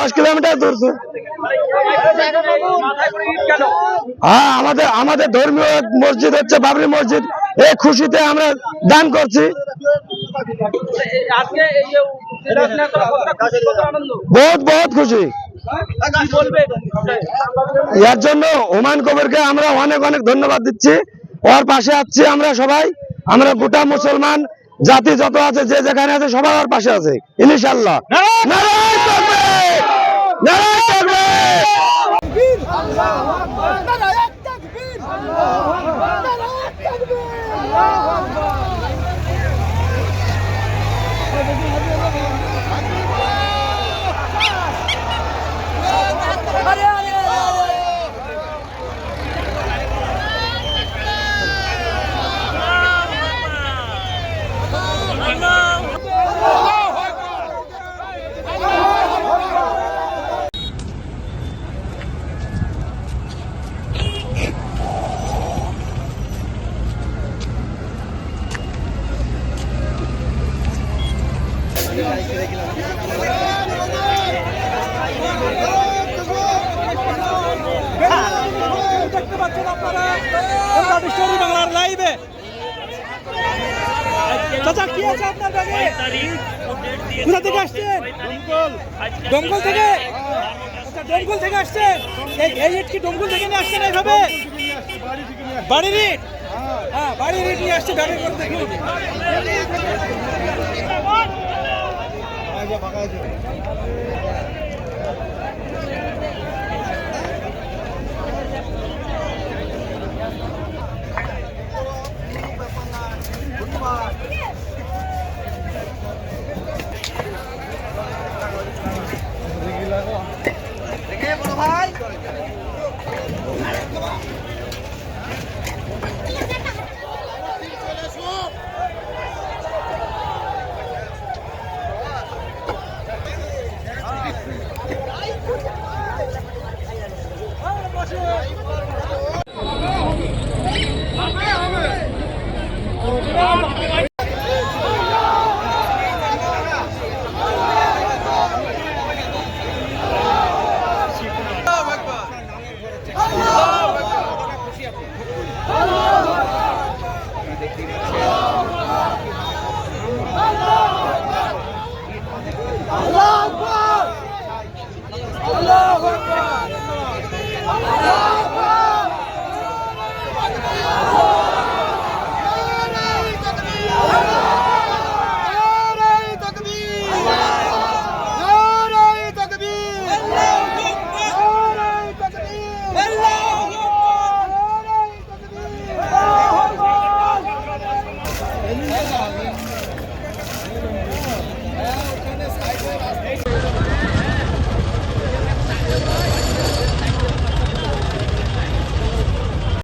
দশ কিলোমিটার দূর দূর হ্যাঁ আমাদের আমাদের ধর্মীয় মসজিদ হচ্ছে বাবরি মসজিদ। এই খুশিতে আমরা দান করছি। বহুত বহুত খুশি। এর জন্য হুমায়ুন কবিরকে আমরা অনেক অনেক ধন্যবাদ দিচ্ছি। ওর পাশে আছি আমরা সবাই। আমরা গোটা মুসলমান জাতি যত আছে যে যেখানে আছে সবাই ওর পাশে আছে। ইনশাল্লাহ! No! দেখতে পাচ্ছেন আপনারা বাংলার লাইভে চাচা কি আছে আপনার ব্যাগে থেকে আসছেন দমকল থেকে আচ্ছা থেকে আসছেন এই কি দমকল থেকে নিয়ে আসছেন এইভাবে বাড়ির ইট। হ্যাঁ বাড়ির ইট নিয়ে আসছে ব্যাগে করে দেখুন। Allah Akbar!